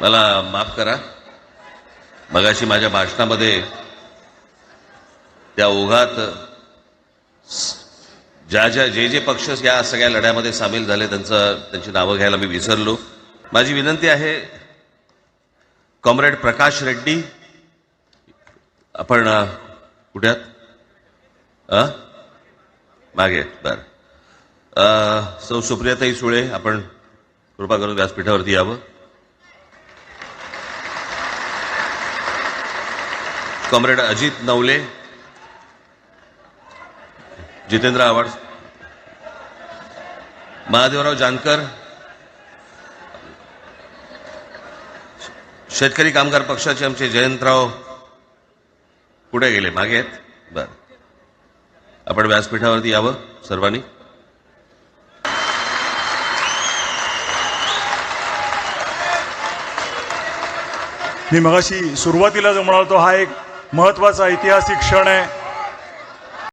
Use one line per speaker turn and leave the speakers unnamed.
मला माफ करा. मगाशी माझ्या भाषणामध्ये त्या ओघात ज्या ज्या जे जे पक्ष या सगळ्या लढ्यामध्ये सामील झाले त्यांचं त्यांची नावं घ्यायला मी विसरलो. माझी विनंती आहे कॉम्रेड प्रकाश रेड्डी आपण कुठ्यात? मागे बर. सौ सुप्रियाताई सुळे आपण कृपा करून व्यासपीठावरती यावं. कॉम्रेड अजित नवले जितेंद्र आव्हाड महादेवराव जानकर शेतकरी कामगार पक्षाचे आमचे जयंतराव कुठे गेले मागे आहेत. बर. आपण व्यासपीठावरती यावं सर्वांनी.
मी मगाशी सुरुवातीला जो म्हणालो तो हा एक महत्त्वाचा ऐतिहासिक क्षण आहे.